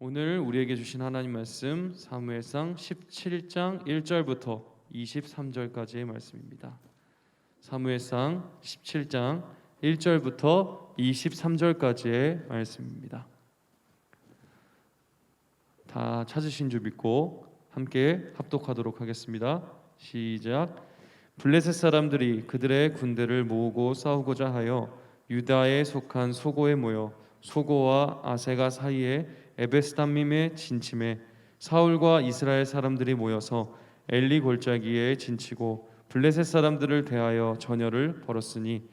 오늘 우리에게 주신 하나님 말씀 사무엘상 17장 1절부터 23절까지의 말씀입니다. 사무엘상 17장 1절부터 23절까지의 말씀입니다. 다 찾으신 줄 믿고 함께 합독하도록 하겠습니다. 시작. 블레셋 사람들이 그들의 군대를 모으고 싸우고자 하여 유다에 속한 소고에 모여 소고와 아세가 사이에 에베스담밈의 진침에 사울과 이스라엘 사람들이 모여서 엘리 골짜기에 진치고 블레셋 사람들을 대하여 전열을 벌었으니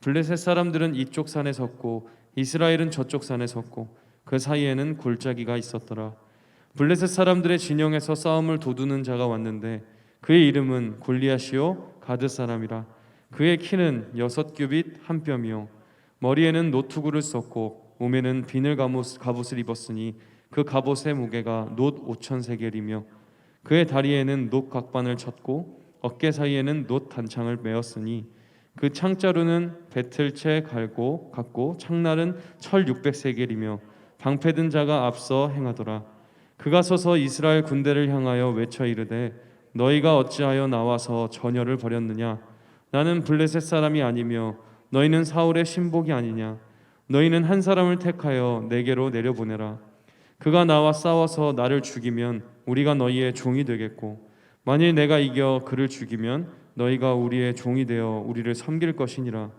블레셋 사람들은 이쪽 산에 섰고 이스라엘은 저쪽 산에 섰고 그 사이에는 골짜기가 있었더라. 블레셋 사람들의 진영에서 싸움을 도두는 자가 왔는데 그의 이름은 골리앗이요 가드 사람이라 그의 키는 여섯 규빗 한 뼘이요 머리에는 노투구를 썼고 몸에는 비늘 갑옷, 갑옷 을 입었으니 그 갑옷의 무게가 놋 오천 세겔이며 그의 다리에는 놋 각반을 쳤고 어깨 사이에는 놋 단창을 메었으니 그 창자루는 배틀채 갈고 갖고 창날은 철 육백 세겔이며 방패든 자가 앞서 행하더라. 그가 서서 이스라엘 군대를 향하여 외쳐 이르되 너희가 어찌하여 나와서 전열을 벌였느냐? 나는 블레셋 사람이 아니며 너희는 사울의 신복이 아니냐 너희는 한 사람을 택하여 내게로 내려보내라. 그가 나와 싸워서 나를 죽이면 우리가 너희의 종이 되겠고 만일 내가 이겨 그를 죽이면 너희가 우리의 종이 되어 우리를 섬길 것이니라.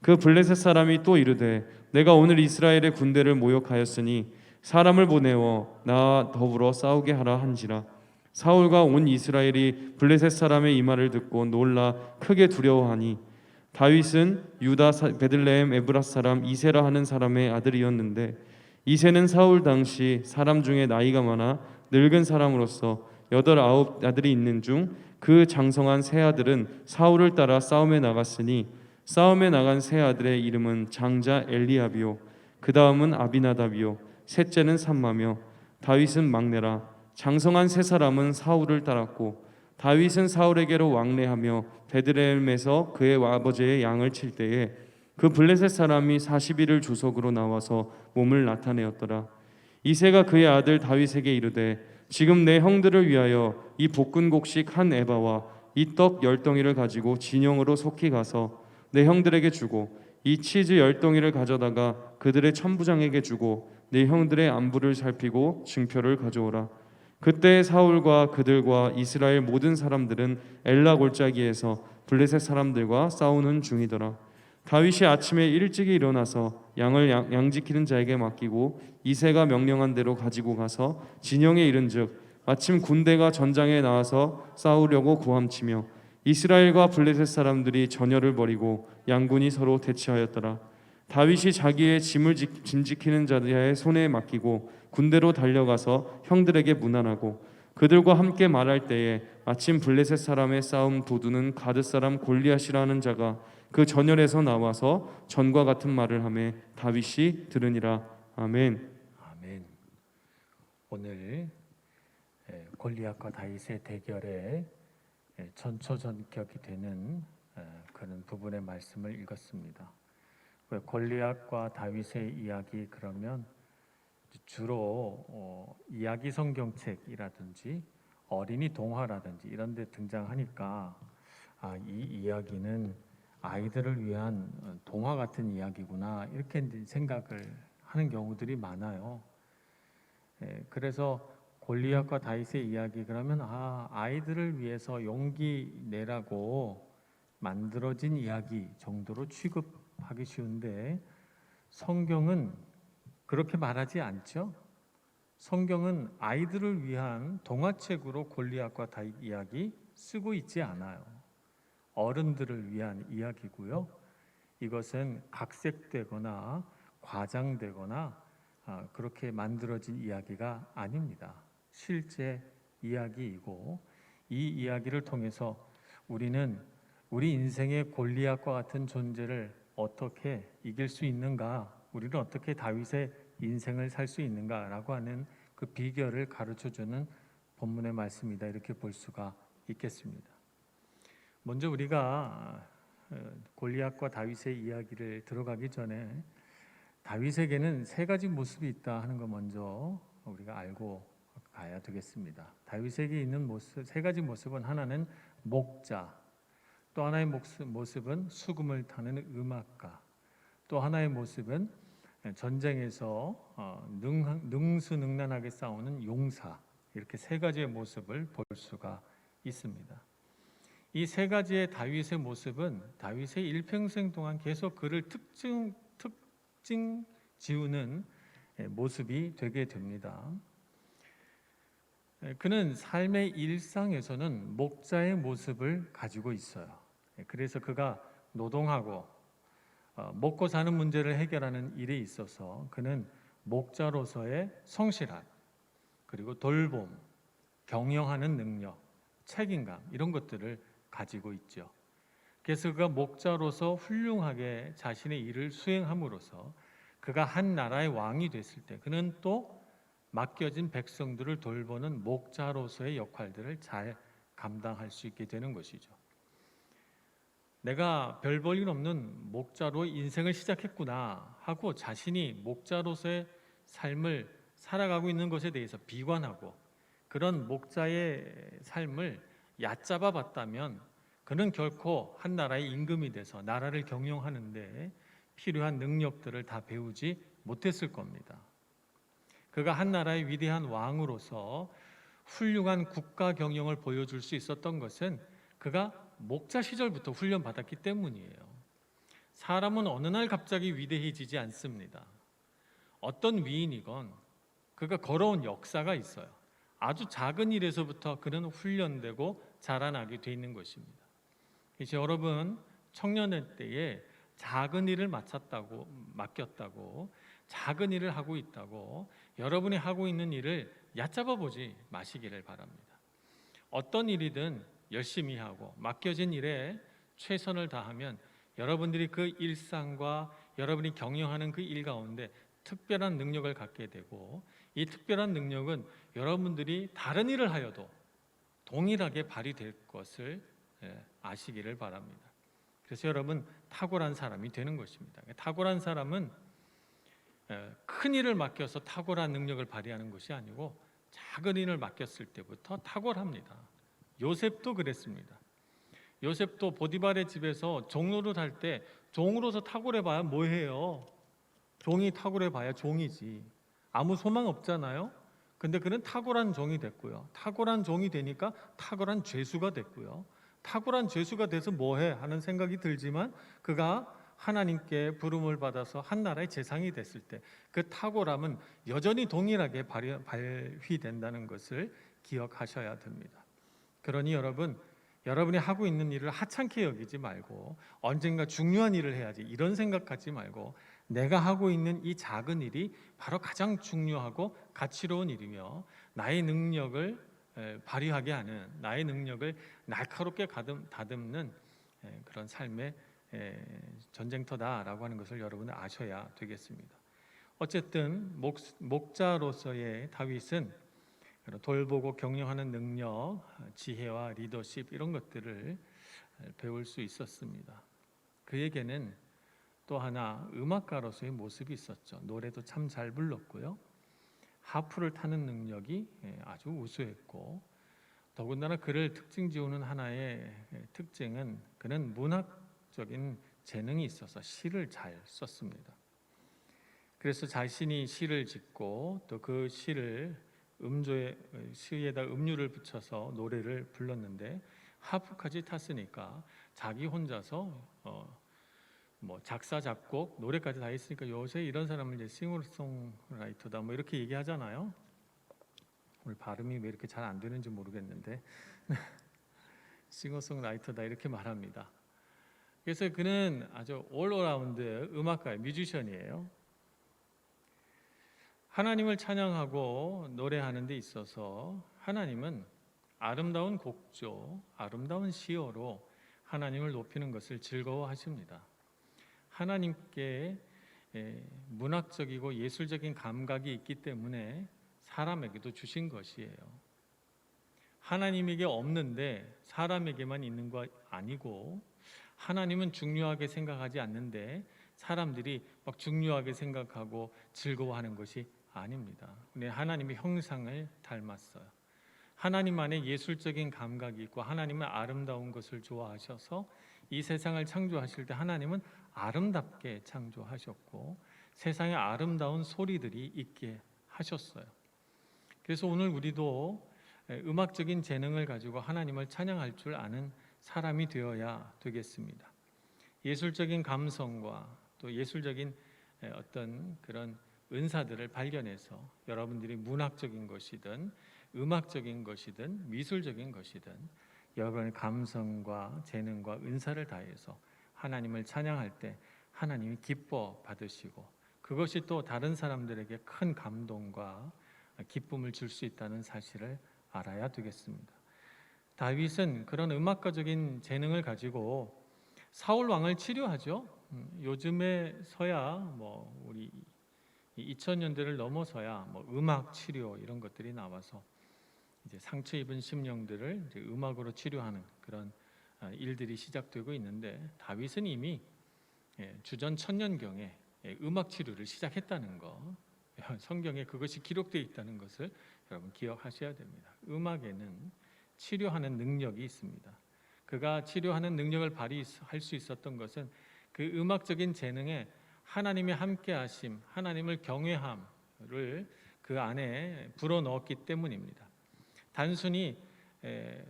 그 블레셋 사람이 또 이르되 내가 오늘 이스라엘의 군대를 모욕하였으니 사람을 보내어 나와 더불어 싸우게 하라 한지라. 사울과 온 이스라엘이 블레셋 사람의 이 말을 듣고 놀라 크게 두려워하니 다윗은 유다 사- 베들레헴 에브라 사람 이세라 하는 사람의 아들이었는데 이세는 사울 당시 사람 중에 나이가 많아 늙은 사람으로서 여덟 아홉 아들이 있는 중 그 장성한 세 아들은 사울을 따라 싸움에 나갔으니 싸움에 나간 세 아들의 이름은 장자 엘리압이요. 그 다음은 아비나답이요. 셋째는 삼마며 다윗은 막내라. 장성한 세 사람은 사울을 따랐고 다윗은 사울에게로 왕래하며 베드레헴에서 그의 아버지의 양을 칠 때에 그 블레셋 사람이 40일을 주석으로 나와서 몸을 나타내었더라 이세가 그의 아들 다윗에게 이르되 지금 내 형들을 위하여 이 볶은 곡식 한 에바와 이 떡 열 덩이를 가지고 진영으로 속히 가서 내 형들에게 주고 이 치즈 열 덩이를 가져다가 그들의 천부장에게 주고 내 형들의 안부를 살피고 증표를 가져오라. 그때 사울과 그들과 이스라엘 모든 사람들은 엘라 골짜기에서 블레셋 사람들과 싸우는 중이더라. 다윗이 아침에 일찍이 일어나서 양을 양, 양 지키는 자에게 맡기고 이세가 명령한 대로 가지고 가서 진영에 이른즉 마침 군대가 전장에 나와서 싸우려고 고함치며 이스라엘과 블레셋 사람들이 전열을 벌이고 양군이 서로 대치하였더라. 다윗이 자기의 짐을 지- 짐지키는 자들의 손에 맡기고 군대로 달려가서 형들에게 문안하고 그들과 함께 말할 때에 마침 블레셋 사람의 싸움 도두는 가드 사람 골리앗이라는 자가 그 전열에서 나와서 전과 같은 말을 하매 다윗이 들으니라 아멘. 아멘. 오늘 에, 골리앗과 다윗의 대결에 에, 전초전격이 되는 에, 그런 부분의 말씀을 읽었습니다. 왜 골리앗과 다윗의 이야기 그러면 주로 어, 이야기 성경책이라든지 어린이 동화라든지 이런 데 등장하니까 아, 이 이야기는 아이들을 위한 어, 동화 같은 이야기구나 이렇게 생각을 하는 경우들이 많아요. 예, 그래서 골리앗과 다윗의 이야기 그러면 아 아이들을 위해서 용기 내라고 만들어진 이야기 정도로 취급 하기 쉬운데 성경은 그렇게 말하지 않죠. 성경은 아이들을 위한 동화책으로 골리앗과 다윗 이야기 쓰고 있지 않아요. 어른들을 위한 이야기고요. 이것은 각색되거나 과장되거나 아, 그렇게 만들어진 이야기가 아닙니다. 실제 이야기이고 이 이야기를 통해서 우리는 우리 인생의 골리앗과 같은 존재를 어떻게 이길 수 있는가, 우리는 어떻게 다윗의 인생을 살 수 있는가라고 하는 그 비결을 가르쳐 주는 본문의 말씀이다 이렇게 볼 수가 있겠습니다. 먼저 우리가 어, 골리앗과 다윗의 이야기를 들어가기 전에 다윗에게는 세 가지 모습이 있다 하는 거 먼저 우리가 알고 가야 되겠습니다. 다윗에게 있는 모습 세 가지 모습은 하나는 목자, 또 하나의 모습, 모습은 수금을 타는 음악가, 또 하나의 모습은 전쟁에서 어, 능, 능수능란하게 싸우는 용사 이렇게 세 가지의 모습을 볼 수가 있습니다. 이 세 가지의 다윗의 모습은 다윗의 일평생 동안 계속 그를 특징 특징 지우는 예, 모습이 되게 됩니다. 예, 그는 삶의 일상에서는 목자의 모습을 가지고 있어요. 예, 그래서 그가 노동하고 어, 먹고 사는 문제를 해결하는 일에 있어서 그는 목자로서의 성실함 그리고 돌봄, 경영하는 능력, 책임감 이런 것들을 가지고 있죠. 그래서 그가 목자로서 훌륭하게 자신의 일을 수행함으로써 그가 한 나라의 왕이 됐을 때 그는 또 맡겨진 백성들을 돌보는 목자로서의 역할들을 잘 감당할 수 있게 되는 것이죠. 내가 별 볼 일 없는 목자로 인생을 시작했구나 하고 자신이 목자로서의 삶을 살아가고 있는 것에 대해서 비관하고 그런 목자의 삶을 얕잡아 봤다면 그는 결코 한 나라의 임금이 돼서 나라를 경영하는데 필요한 능력들을 다 배우지 못했을 겁니다. 그가 한 나라의 위대한 왕으로서 훌륭한 국가 경영을 보여줄 수 있었던 것은 그가 목자 시절부터 훈련 받았기 때문이에요. 사람은 어느 날 갑자기 위대해지지 않습니다. 어떤 위인이건 그가 걸어온 역사가 있어요. 아주 작은 일에서부터 그는 훈련되고 자라나게 돼 있는 것입니다. 이제 여러분 청년의 때에 작은 일을 맡았다고 맡겼다고 작은 일을 하고 있다고 여러분이 하고 있는 일을 얕잡아 보지 마시기를 바랍니다. 어떤 일이든 열심히 하고 맡겨진 일에 최선을 다하면 여러분들이 그 일상과 여러분이 경영하는 그 일 가운데 특별한 능력을 갖게 되고 이 특별한 능력은 여러분들이 다른 일을 하여도 동일하게 발휘될 것을 예, 아시기를 바랍니다. 그래서 여러분 탁월한 사람이 되는 것입니다. 탁월한 사람은 예, 큰 일을 맡겨서 탁월한 능력을 발휘하는 것이 아니고 작은 일을 맡겼을 때부터 탁월합니다. 요셉도 그랬습니다. 요셉도 보디발의 집에서 종로를 할 때 종으로서 탁월해 봐야 뭐 해요? 종이 탁월해 봐야 종이지. 아무 소망 없잖아요. 근데 그는 탁월한 종이 됐고요. 탁월한 종이 되니까 탁월한 죄수가 됐고요. 탁월한 죄수가 돼서 뭐해 하는 생각이 들지만 그가 하나님께 부름을 받아서 한 나라의 재상이 됐을 때 그 탁월함은 여전히 동일하게 발휘- 발휘된다는 것을 기억하셔야 됩니다. 그러니 여러분 여러분이 하고 있는 일을 하찮게 여기지 말고 언젠가 중요한 일을 해야지 이런 생각하지 말고 내가 하고 있는 이 작은 일이 바로 가장 중요하고 가치로운 일이며 나의 능력을 에, 발휘하게 하는 나의 능력을 날카롭게 다듬는 에, 그런 삶의 에, 전쟁터다라고 하는 것을 여러분은 아셔야 되겠습니다. 어쨌든 목, 목자로서의 다윗은 돌보고 경영하는 능력, 지혜와 리더십 이런 것들을 배울 수 있었습니다. 그에게는 또 하나 음악가로서의 모습이 있었죠. 노래도 참 잘 불렀고요. 하프를 타는 능력이 예, 아주 우수했고 더군다나 그를 특징 지우는 하나의 예, 특징은 그는 문학적인 재능이 있어서 시를 잘 썼습니다. 그래서 자신이 시를 짓고 또 그 시를 음조에 시에다 음률을 붙여서 노래를 불렀는데 하프까지 탔으니까 자기 혼자서 어, 뭐 작사 작곡 노래까지 다 했으니까 요새 이런 사람을 이제 싱어송라이터다 뭐 이렇게 얘기하잖아요. 오늘 발음이 왜 이렇게 잘 안 되는지 모르겠는데 싱어송라이터다 이렇게 말합니다. 그래서 그는 아주 올어라운드 음악가 뮤지션이에요. 하나님을 찬양하고 노래하는 데 있어서 하나님은 아름다운 곡조, 아름다운 시어로 하나님을 높이는 것을 즐거워하십니다. 하나님께 에, 문학적이고 예술적인 감각이 있기 때문에 사람에게도 주신 것이에요. 하나님에게 없는데 사람에게만 있는 거 아니고 하나님은 중요하게 생각하지 않는데 사람들이 막 중요하게 생각하고 즐거워하는 것이 아닙니다. 우리 하나님의 형상을 닮았어요. 하나님 안에 예술적인 감각이 있고 하나님은 아름다운 것을 좋아하셔서 이 세상을 창조하실 때 하나님은 아름답게 창조하셨고 세상에 아름다운 소리들이 있게 하셨어요. 그래서 오늘 우리도 음악적인 재능을 가지고 하나님을 찬양할 줄 아는 사람이 되어야 되겠습니다. 예술적인 감성과 또 예술적인 어떤 그런 은사들을 발견해서 여러분들이 문학적인 것이든 음악적인 것이든 미술적인 것이든 여러분의 감성과 재능과 은사를 다해서 하나님을 찬양할 때 하나님이 기뻐 받으시고 그것이 또 다른 사람들에게 큰 감동과 기쁨을 줄 수 있다는 사실을 알아야 되겠습니다. 다윗은 그런 음악가적인 재능을 가지고 사울 왕을 치료하죠. 음, 요즘에 서야 뭐 우리 2000년대를 넘어서야 뭐 음악 치료 이런 것들이 나와서 이제 상처 입은 심령들을 이제 음악으로 치료하는 그런 아, 일들이 시작되고 있는데 다윗은 이미 예, 주전 천년경에 예, 음악 치료를 시작했다는 거 성경에 그것이 기록되어 있다는 것을 여러분 기억하셔야 됩니다. 음악에는 치료하는 능력이 있습니다. 그가 치료하는 능력을 발휘할 수 있었던 것은 그 음악적인 재능에 하나님의 함께 하심, 하나님을 경외함을 그 안에 불어넣었기 때문입니다. 단순히 에,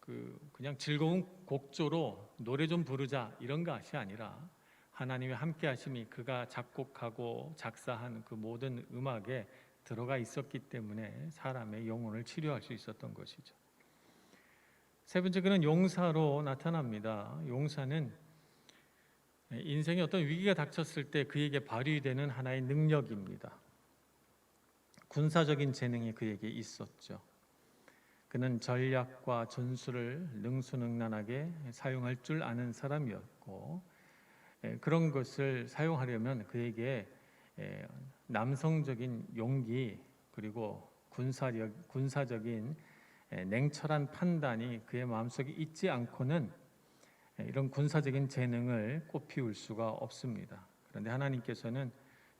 그 그냥 즐거운 곡조로 노래 좀 부르자 이런 것이 아니라 하나님의 함께 하심이 그가 작곡하고 작사한 그 모든 음악에 들어가 있었기 때문에 사람의 영혼을 치료할 수 있었던 것이죠. 세 번째 그는 용사로 나타납니다. 용사는 인생에 어떤 위기가 닥쳤을 때 그에게 발휘되는 하나의 능력입니다. 군사적인 재능이 그에게 있었죠. 그는 전략과 전술을 능수능란하게 사용할 줄 아는 사람이었고 에, 그런 것을 사용하려면 그에게 에, 남성적인 용기 그리고 군사력 군사적인 에, 냉철한 판단이 그의 마음속에 있지 않고는 에, 이런 군사적인 재능을 꽃피울 수가 없습니다. 그런데 하나님께서는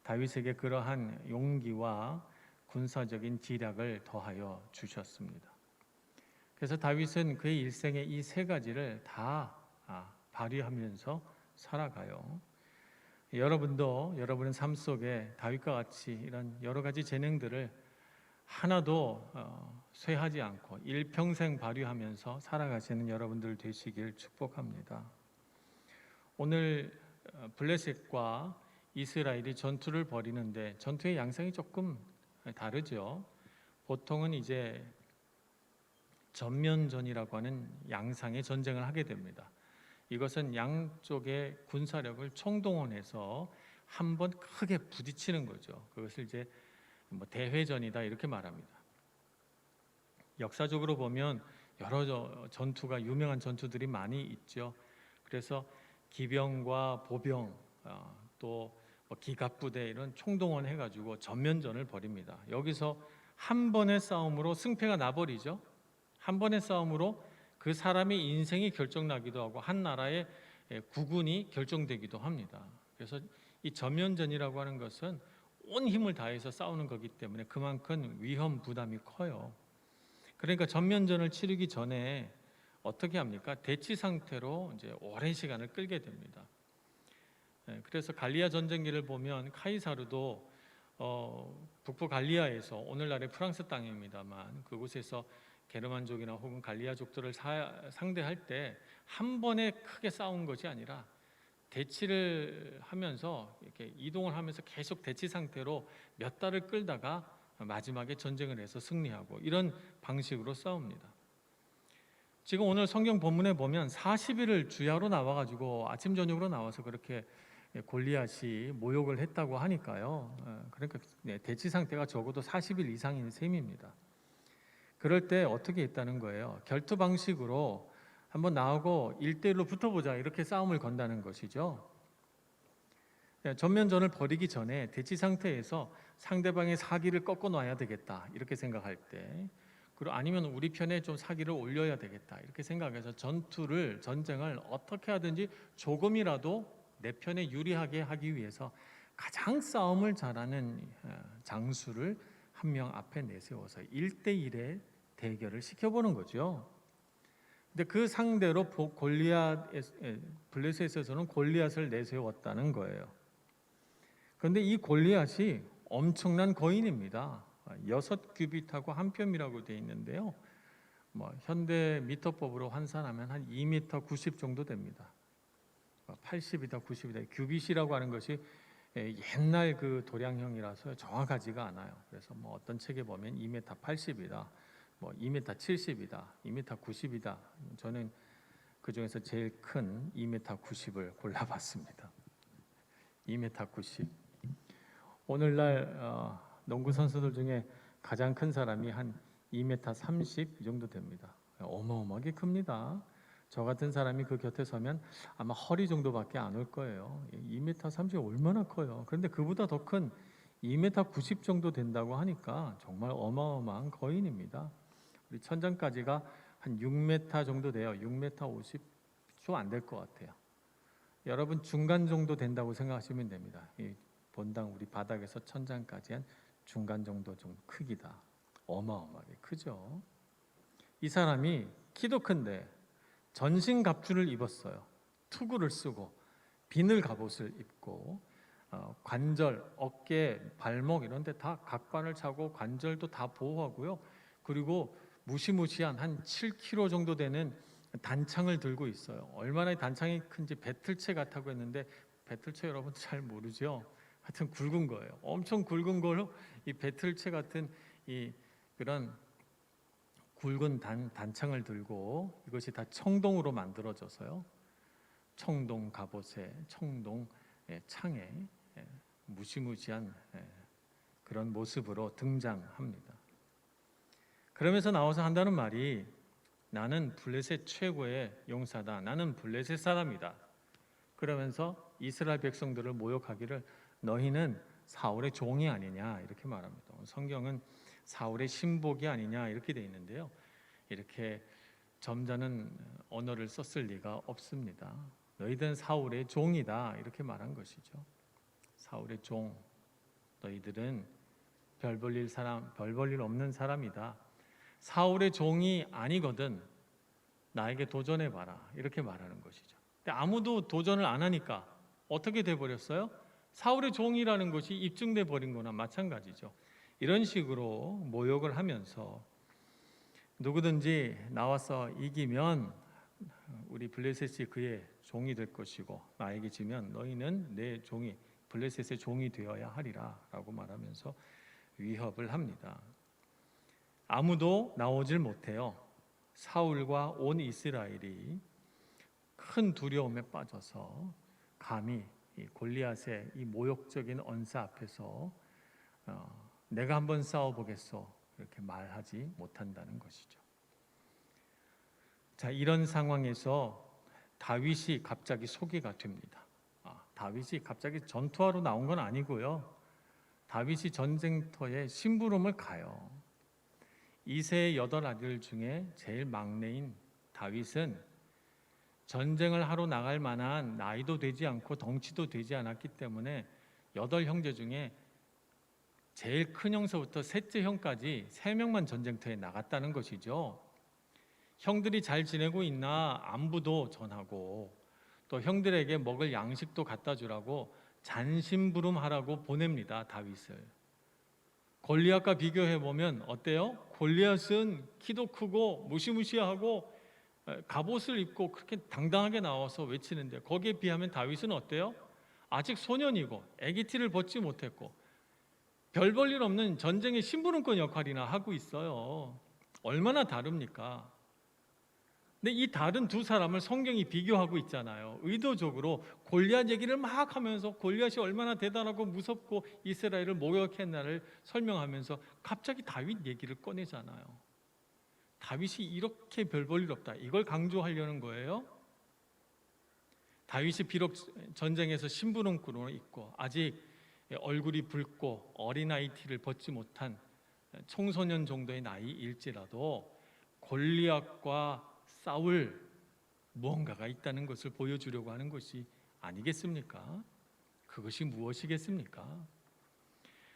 다윗에게 그러한 용기와 군사적인 지략을 더하여 주셨습니다. 그래서 다윗은 그의 일생에 이 세 가지를 다 아, 발휘하면서 살아가요. 여러분도 여러분의 삶 속에 다윗과 같이 이런 여러 가지 재능들을 하나도 어, 쇠하지 않고 일평생 발휘하면서 살아가시는 여러분들 되시길 축복합니다. 오늘 어, 블레셋과 이스라엘이 전투를 벌이는데 전투의 양상이 조금 다르죠. 보통은 이제 전면전이라고 하는 양상의 전쟁을 하게 됩니다. 이것은 양쪽의 군사력을 총동원해서 한 번 크게 부딪히는 거죠. 그것을 이제 뭐 대회전이다 이렇게 말합니다. 역사적으로 보면 여러 저- 전투가 유명한 전투들이 많이 있죠. 그래서 기병과 보병 어, 또뭐 기갑부대 이런 총동원 해가지고 전면전을 벌입니다. 여기서 한 번의 싸움으로 승패가 나버리죠. 한 번의 싸움으로 그 사람의 인생이 결정나기도 하고 한 나라의 예, 국운이 결정되기도 합니다. 그래서 이 전면전이라고 하는 것은 온 힘을 다해서 싸우는 거기 때문에 그만큼 위험 부담이 커요. 그러니까 전면전을 치르기 전에 어떻게 합니까? 대치 상태로 이제 오랜 시간을 끌게 됩니다. 예, 그래서 갈리아 전쟁기를 보면 카이사르도 어, 북부 갈리아에서 오늘날의 프랑스 땅입니다만 그곳에서 게르만족이나 혹은 갈리아족들을 사- 상대할 때 한 번에 크게 싸운 것이 아니라 대치를 하면서 이렇게 이동을 하면서 계속 대치 상태로 몇 달을 끌다가 마지막에 전쟁을 해서 승리하고 이런 방식으로 싸웁니다. 지금 오늘 성경 본문에 보면 40일을 주야로 나와 가지고 아침 저녁으로 나와서 그렇게 골리앗이 모욕을 했다고 하니까요. 어, 그러니까 네, 대치 상태가 적어도 40일 이상인 셈입니다. 그럴 때 어떻게 했다는 거예요? 결투 방식으로 한번 나오고 1대1로 붙어보자 이렇게 싸움을 건다는 것이죠. 예, 전면전을 벌이기 전에 대치 상태에서 상대방의 사기를 꺾어 놔야 되겠다 이렇게 생각할 때 그리고 아니면 우리 편에 좀 사기를 올려야 되겠다 이렇게 생각해서 전투를 전쟁을 어떻게 하든지 조금이라도 내 편에 유리하게 하기 위해서 가장 싸움을 잘하는 어, 장수를 한 명 앞에 내세워서 1대1의 대결을 시켜보는 거죠. 근데 그 상대로 보- 골리앗 블레셋에서는 골리앗을 내세웠다는 거예요. 그런데 이 골리앗이 엄청난 거인입니다. 여섯 규빗하고 한 뼘이라고 돼 있는데요. 뭐 현대 미터법으로 환산하면 한 2m 90 정도 됩니다. 80이다 90이다 규빗이라고 하는 것이 예, 옛날 그 도량형이라서 정확하지가 않아요. 그래서 뭐 어떤 책에 보면 2m 80이다, 뭐 2m 70이다, 2m 90이다. 저는 그 중에서 제일 큰 2m 90을 골라봤습니다. 2m 90. 오늘날 어, 농구 선수들 중에 가장 큰 사람이 한 2m 30이 정도 됩니다. 어마어마하게 큽니다. 저 같은 사람이 그 곁에 서면 아마 허리 정도밖에 안 올 거예요. 2m 30 얼마나 커요. 그런데 그보다 더 큰 2m 90 정도 된다고 하니까 정말 어마어마한 거인입니다. 우리 천장까지가 한 6m 정도 돼요. 6m 50 좀 안 될 것 같아요. 여러분 중간 정도 된다고 생각하시면 됩니다. 이 본당 우리 바닥에서 천장까지 한 중간 정도 좀 크기다. 어마어마하게 크죠. 이 사람이 키도 큰데 전신 갑주를 입었어요. 투구를 쓰고 비늘 갑옷을 입고 어, 관절, 어깨, 발목 이런 데 다 각관을 차고 관절도 다 보호하고요. 그리고 무시무시한 한 7kg 정도 되는 단창을 들고 있어요. 얼마나 이 단창이 큰지 배틀채 같다고 했는데 배틀채 여러분 잘 모르죠. 하여튼 굵은 거예요. 엄청 굵은 걸로 이 배틀채 같은 이 그런 굵은 단, 단창을 들고 이것이 다 청동으로 만들어져서요. 청동 갑옷에 청동 예, 창에 예, 무시무시한 예, 그런 모습으로 등장합니다. 그러면서 나와서 한다는 말이 나는 블레셋 최고의 용사다. 나는 블레셋 사람이다. 그러면서 이스라엘 백성들을 모욕하기를 너희는 사울의 종이 아니냐 이렇게 말합니다. 성경은 사울의 신복이 아니냐 이렇게 돼 있는데요. 이렇게 점잖은 언어를 썼을 리가 없습니다. 너희들은 사울의 종이다 이렇게 말한 것이죠. 사울의 종 너희들은 별 볼일 사람 별 볼일 없는 사람이다. 사울의 종이 아니거든 나에게 도전해 봐라 이렇게 말하는 것이죠. 근데 아무도 도전을 안 하니까 어떻게 돼 버렸어요? 사울의 종이라는 것이 입증돼 버린 거나 마찬가지죠. 이런 식으로 모욕을 하면서 누구든지 나와서 이기면 우리 블레셋이 그의 종이 될 것이고 나에게 지면 너희는 내 종이 블레셋의 종이 되어야 하리라라고 말하면서 위협을 합니다. 아무도 나오질 못해요. 사울과 온 이스라엘이 큰 두려움에 빠져서 감히 이 골리앗의 이 모욕적인 언사 앞에서 어, 내가 한번 싸워보겠소 이렇게 말하지 못한다는 것이죠. 자 이런 상황에서 다윗이 갑자기 소개가 됩니다. 아, 다윗이 갑자기 전투하러 나온 건 아니고요. 다윗이 전쟁터에 심부름을 가요. 이세의 여덟 아들 중에 제일 막내인 다윗은 전쟁을 하러 나갈 만한 나이도 되지 않고 덩치도 되지 않았기 때문에 여덟 형제 중에 제일 큰 형서부터 셋째 형까지 세 명만 전쟁터에 나갔다는 것이죠. 형들이 잘 지내고 있나 안부도 전하고 또 형들에게 먹을 양식도 갖다 주라고 잔심부름하라고 보냅니다. 다윗을. 골리앗과 비교해 보면 어때요? 골리앗은 키도 크고 무시무시하고 에, 갑옷을 입고 그렇게 당당하게 나와서 외치는데 거기에 비하면 다윗은 어때요? 아직 소년이고 애기티를 벗지 못했고 별 볼 일 없는 전쟁의 심부름꾼 역할이나 하고 있어요. 얼마나 다릅니까? 근데 이 다른 두 사람을 성경이 비교하고 있잖아요. 의도적으로 골리앗 얘기를 막 하면서 골리앗이 얼마나 대단하고 무섭고 이스라엘을 모욕했나를 설명하면서 갑자기 다윗 얘기를 꺼내잖아요. 다윗이 이렇게 별 볼 일 없다. 이걸 강조하려는 거예요. 다윗이 비록 전쟁에서 심부름꾼으로 있고 아직 얼굴이 붉고 어린아이 티를 벗지 못한 청소년 정도의 나이일지라도 골리앗과 싸울 무언가가 있다는 것을 보여주려고 하는 것이 아니겠습니까? 그것이 무엇이겠습니까?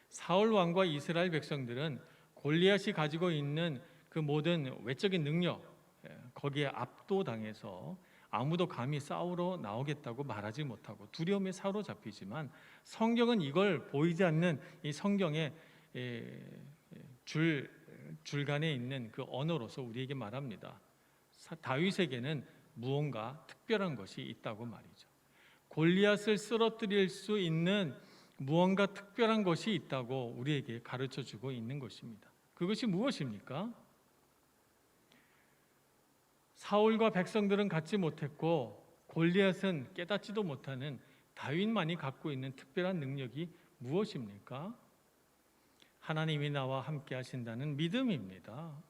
사울 왕과 이스라엘 백성들은 골리앗이 가지고 있는 그 모든 외적인 능력 예, 거기에 압도당해서 아무도 감히 싸우러 나오겠다고 말하지 못하고 두려움에 사로잡히지만 성경은 이걸 보이지 않는 이 성경의 예, 줄 줄간에 있는 그 언어로서 우리에게 말합니다. 사- 다윗에게는 무언가 특별한 것이 있다고 말이죠. 골리앗을 쓰러뜨릴 수 있는 무언가 특별한 것이 있다고 우리에게 가르쳐 주고 있는 것입니다. 그것이 무엇입니까? 사울과 백성들은 갖지 못했고 골리앗은 깨닫지도 못하는 다윗만이 갖고 있는 특별한 능력이 무엇입니까? 하나님이 나와 함께 하신다는 믿음입니다.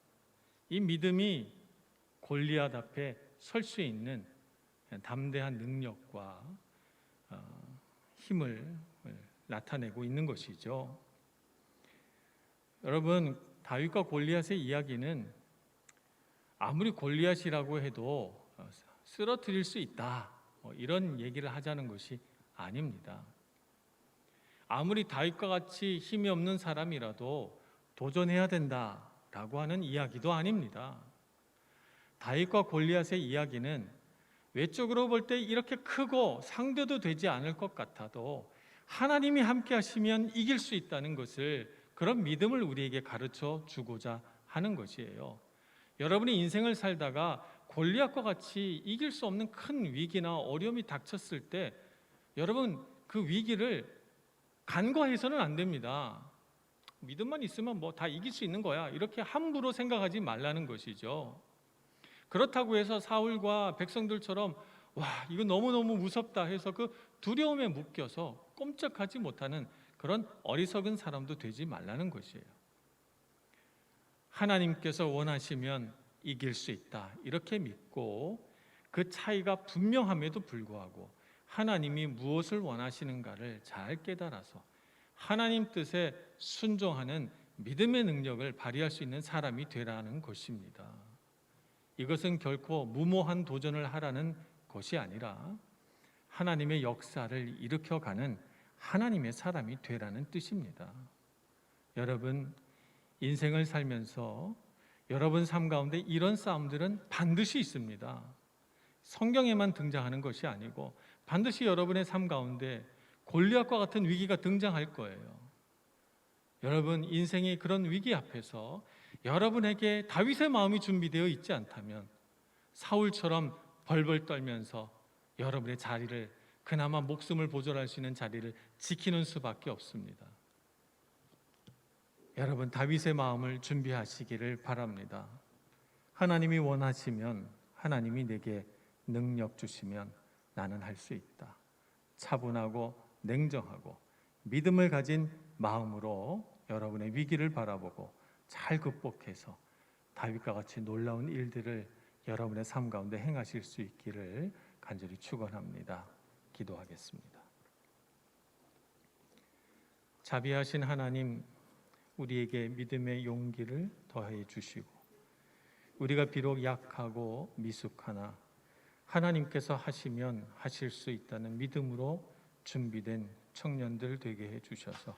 이 믿음이 골리앗 앞에 설 수 있는 담대한 능력과 어, 힘을 나타내고 있는 것이죠. 여러분 다윗과 골리앗의 이야기는 아무리 골리앗이라고 해도 어, 쓰러뜨릴 수 있다 뭐 이런 얘기를 하자는 것이 아닙니다. 아무리 다윗과 같이 힘이 없는 사람이라도 도전해야 된다라고 하는 이야기도 아닙니다. 다윗과 골리앗의 이야기는 외적으로 볼 때 이렇게 크고 상대도 되지 않을 것 같아도 하나님이 함께 하시면 이길 수 있다는 것을 그런 믿음을 우리에게 가르쳐 주고자 하는 것이에요. 여러분이 인생을 살다가 골리앗과 같이 이길 수 없는 큰 위기나 어려움이 닥쳤을 때 여러분 그 위기를 간과해서는 안 됩니다. 믿음만 있으면 뭐 다 이길 수 있는 거야. 이렇게 함부로 생각하지 말라는 것이죠. 그렇다고 해서 사울과 백성들처럼 와, 이거 너무너무 무섭다 해서 그 두려움에 묶여서 꼼짝하지 못하는 그런 어리석은 사람도 되지 말라는 것이에요. 하나님께서 원하시면 이길 수 있다. 이렇게 믿고 그 차이가 분명함에도 불구하고 하나님이 무엇을 원하시는가를 잘 깨달아서 하나님 뜻에 순종하는 믿음의 능력을 발휘할 수 있는 사람이 되라는 것입니다. 이것은 결코 무모한 도전을 하라는 것이 아니라 하나님의 역사를 일으켜가는 하나님의 사람이 되라는 뜻입니다. 여러분 인생을 살면서 여러분 삶 가운데 이런 싸움들은 반드시 있습니다. 성경에만 등장하는 것이 아니고 반드시 여러분의 삶 가운데 골리앗과 같은 위기가 등장할 거예요. 여러분 인생의 그런 위기 앞에서 여러분에게 다윗의 마음이 준비되어 있지 않다면 사울처럼 벌벌 떨면서 여러분의 자리를 그나마 목숨을 보존할 수 있는 자리를 지키는 수밖에 없습니다. 여러분 다윗의 마음을 준비하시기를 바랍니다. 하나님이 원하시면 하나님이 내게 능력 주시면 나는 할 수 있다. 차분하고 냉정하고 믿음을 가진 마음으로 여러분의 위기를 바라보고 잘 극복해서 다윗과 같이 놀라운 일들을 여러분의 삶 가운데 행하실 수 있기를 간절히 축원합니다. 기도하겠습니다. 자비하신 하나님 우리에게 믿음의 용기를 더해 주시고 우리가 비록 약하고 미숙하나 하나님께서 하시면 하실 수 있다는 믿음으로 준비된 청년들 되게 해 주셔서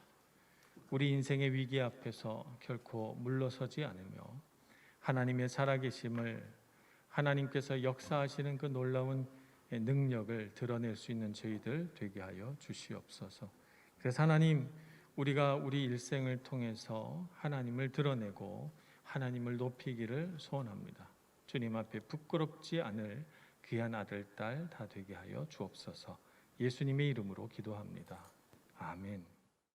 우리 인생의 위기 앞에서 결코 물러서지 않으며 하나님의 살아계심을 하나님께서 역사하시는 그 놀라운 능력을 드러낼 수 있는 저희들 되게 하여 주시옵소서. 그래서 하나님 우리가 우리 일생을 통해서 하나님을 드러내고 하나님을 높이기를 소원합니다. 주님 앞에 부끄럽지 않을 귀한 아들 딸 다 되게 하여 주옵소서. 예수님의 이름으로 기도합니다. 아멘.